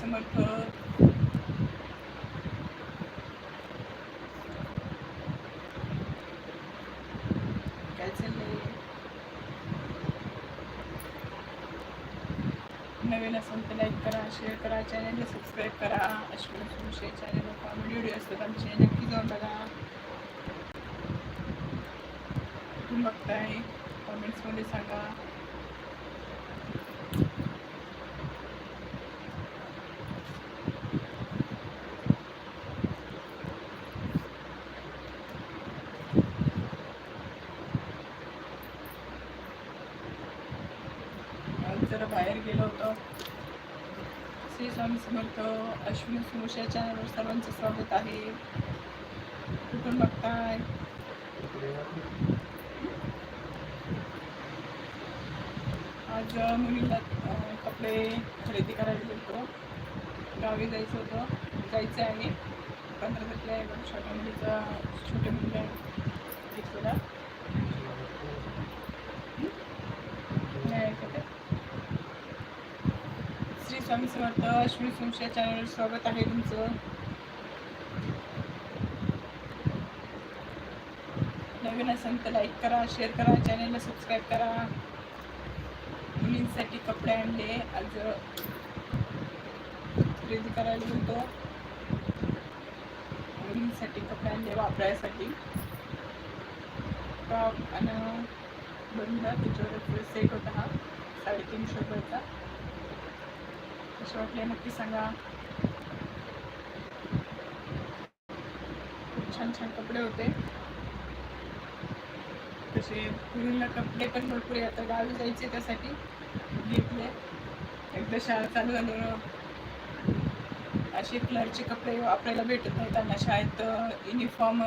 समर्थ. नवीन असेल तर लाईक करा शेअर करा चॅनलला सबस्क्राईब करा. अशी चॅनेल कॉमेडी व्हिडिओ असतात आमचे नक्की जाऊन बघा. कुठून बघताय? कॉमेंट्समध्ये सांगा. जरा बाहेर गेलो होतो. श्री स्वामी समर्थ अश्विनी सुमुश चॅनलवर सर्वांचं स्वागत आहे. कुठून बघताय? आज मुलीला कपडे खरेदी करायचे होतं गावी जायचं होतं. जायचं आहे. पंधरा तारखेला आहे बघ, छोट्या मुलीचा छोट्या मुलीला घेतलेला श्री स्वामी समर्थ अश्विनी सुमश चॅनल स्वागत आहे तुमचं. नवीन असेल तर लाईक करा शेअर करा चॅनलला सबस्क्राईब करा. मुलींसाठी कपडे आणले. आज खरेदी करायला गेलतो. मुलींसाठी कपडे आणले वापरायसाठी. टॉप आणि बंद. त्याच्यावर सेट होता हा साडेतीनशे रुपयाचा. कसे वाटले नक्की सांगा. खूप छान छान कपडे होते. तसे मुलींना कपडे पण भरपूर आहे. आता गावी जायचे त्यासाठी. घेतले. एकदा शाळा चालू झाल्यावर असे कलरचे कपडे वापरायला भेटत नाही. त्यांना शाळेत युनिफॉर्म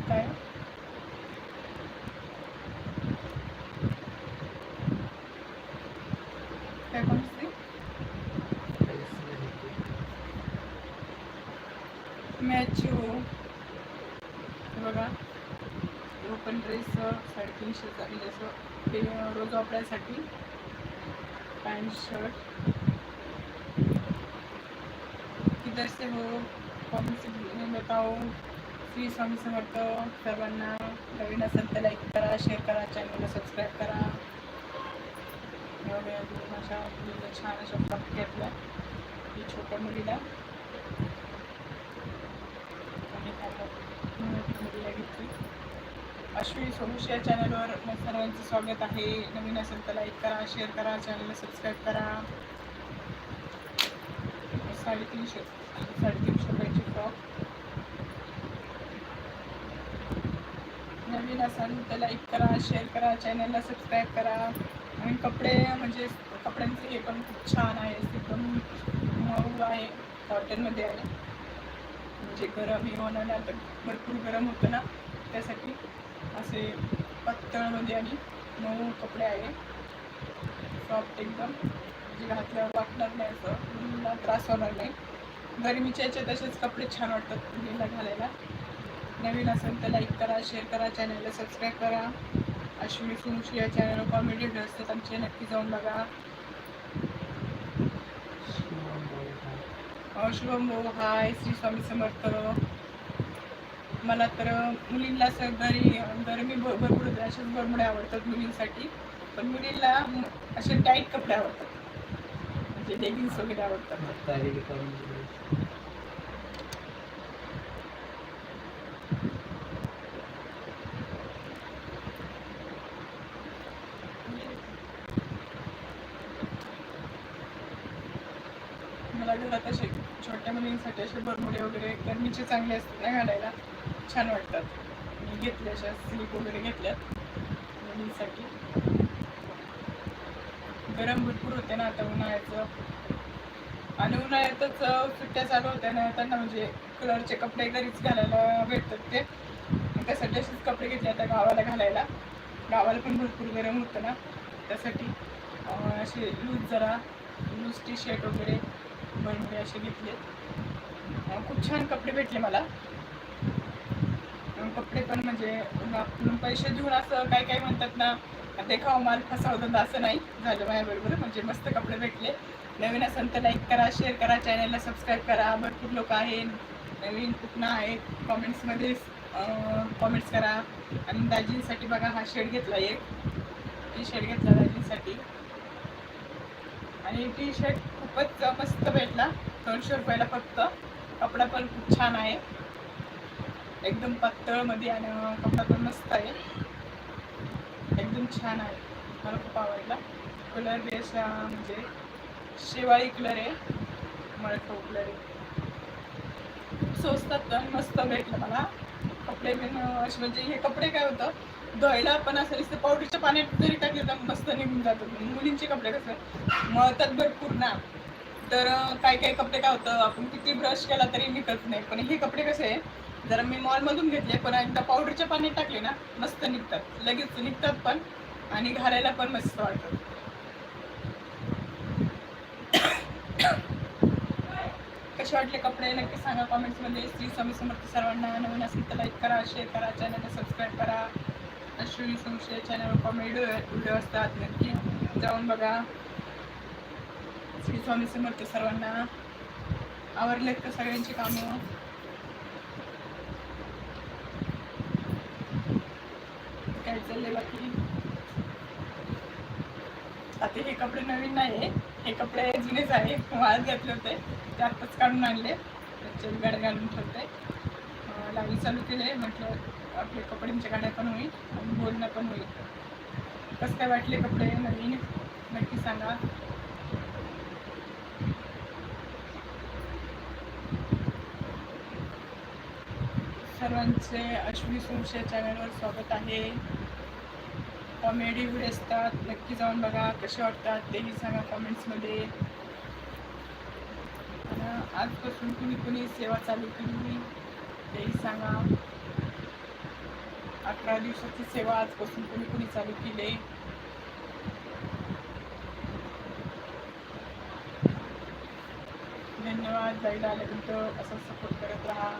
काय काय? ओपन ड्रेस साडेतीनशे म्हणजे असं ते रोज वापरायसाठी पॅन्ट शर्ट किधर से हो कौन बताओ श्री स्वामी समर्थ सर्वांना नवीन असेल तर लाईक करा शेअर करा चॅनलला सबस्क्राईब करा. एवढ्या अशा मुलीला छान अशा फ्रॉक घेतल्या छोट्या मुलीला. आणि मुलीला घेतली. अश्विनी सोमुश या चॅनलवर सर्वांचं स्वागत आहे. नवीन असेल तर लाईक करा शेअर करा चॅनलला सबस्क्राईब करा. साडेतीनशे साडेतीनशे रुपयाची फ्रॉक नवीन असाल तर लाईक करा शेअर करा चॅनलला सबस्क्राईब करा. आणि कपडे म्हणजे कपड्यांचे हे पण खूप छान आहे. एकदम मऊ आहे कॉटनमध्ये आहे. म्हणजे गरम हे होणार नाही तर भरपूर गरम होतं ना त्यासाठी असे पातळमध्ये आणि मऊ कपडे आहे सॉफ्ट एकदम. जे घातल्यावर वाटणार नाही असं. मुलीला त्रास होणार नाही. गरमीच्या याचे तसेच कपडे छान वाटतात मुलीला घालायला. नवीन असेल तर लाईक करा शेअर करा चॅनलला सबस्क्राईब करा. अश्विनी सुमुशी या चॅनलवर कॉमेडी असतात आमचे नक्की जाऊन बघा. शुभम भाऊ हाय श्री स्वामी समर्थ. मला तर मुलींना असं घरी गरमी भ- भरपूर असेच बरमुडे आवडतात मुलींसाठी पण मुलींना म- असे टाईट कपडे आवडतात. म्हणजे लेगिन्स वगैरे आवडतात. मला घरात असे छोट्या मुलींसाठी असे बरमुडे वगैरे गरमीचे चांगले असतात ना घालायला. छान वाटतात. मी घेतल्या अशा स्लीप वगैरे घेतल्यात मुलींसाठी. गरम भरपूर होते ना आता उन्हाळ्याचं. आणि उन्हाळ्यातच सुट्ट्या चालू होत्या ना त्यांना म्हणजे कलरचे कपडे घरीच घालायला भेटतात ते. त्यासाठी असेच कपडे घेतले आता गावाला घालायला. गावाला पण भरपूर गरम होतं ना त्यासाठी. असे लूज जरा लूज टी शर्ट वगैरे. बरमुडे असे घेतले खूप छान कपडे भेटले मला. कपडे पण म्हणजे आपण पैसे देऊन असं काय काय म्हणतात ना देखावा माल फसवतात असं नाही झालं माझ्याबरोबर. म्हणजे मस्त कपडे भेटले. नवीन असेल तर लाईक करा शेअर करा चॅनलला सबस्क्राईब करा. भरपूर लोक आहेत. नवीन कुठनं आहेत. कॉमेंट्समध्ये कॉमेंट्स करा. आणि दाजींसाठी बघा हा शेड घेतला एक. टी शर्ट घेतला दाजींसाठी. आणि टी शर्ट खूपच मस्त भेटला. दोनशे रुपयाला फक्त. कपडा पण खूप छान आहे. एकदम पातळमध्ये आणि कपडा पण मस्त आहे. एकदम छान आहे. मला खूप आवडला. कलर बी असा म्हणजे शेवाळी कलर आहे. मळखव कलर हो आहे. खूप स्वस्तात पण मस्त भेटलं मला. कपडे पण असे म्हणजे हे कपडे काय होतं धुवायला पण असं नुसतं पावडरच्या पाण्यात जरी टाकले तर मस्त निघून जातो. मुलींचे कपडे कसं मळतात भरपूर ना. तर काही काही कपडे काय होतं आपण किती ब्रश केला तरी निघत नाही. पण हे कपडे कसे आहे जरा मी मॉलमधून घेतले पण एकदा पावडरच्या पाण्यात टाकले ना मस्त निघतात. लगेच निघतात पण आणि घालायला पण मस्त वाटतं. कसे वाटले कपडे? नक्की सांगा कॉमेंट्समध्ये श्री स्वामी समर्थ सर्वांना नवीन असेल तर लाईक करा शेअर करा चॅनलला सबस्क्राईब करा. अश्विनी संशय चॅनलवर कॉमेडी व्हिडिओ असतात नक्की जाऊन बघा. श्री स्वामी समर्थ सर्वांना आवरलेत का सगळ्यांची कामं? काय चाललंय बाकी? आता हे कपडे नवीन नाही हे कपडे जुनेच आहे आज घातले होते. ते आत्ताच काढून आणले. त्याच्यात गाड्या घालून ठेवते. लावणी चालू केले म्हटलं आपले कपड्यांच्या गाड्या पण होईल आणि बोलणं पण होईल. कसं काय वाटले कपडे नवीन? नक्की सांगा. सर्वांचे अश्विनी सोमशे चॅनलवर स्वागत आहे. कॉमेडी व्हिडिओ असतात नक्की जाऊन बघा कसे वाटतात तेही सांगा कॉमेंट्समध्ये. आजपासून कुणी कुणी सेवा चालू केली तेही सांगा. अकरा दिवसाची सेवा आजपासून कुणी कुणी चालू केली. धन्यवाद जायला आल्यानंतर असं सपोर्ट करत राहा.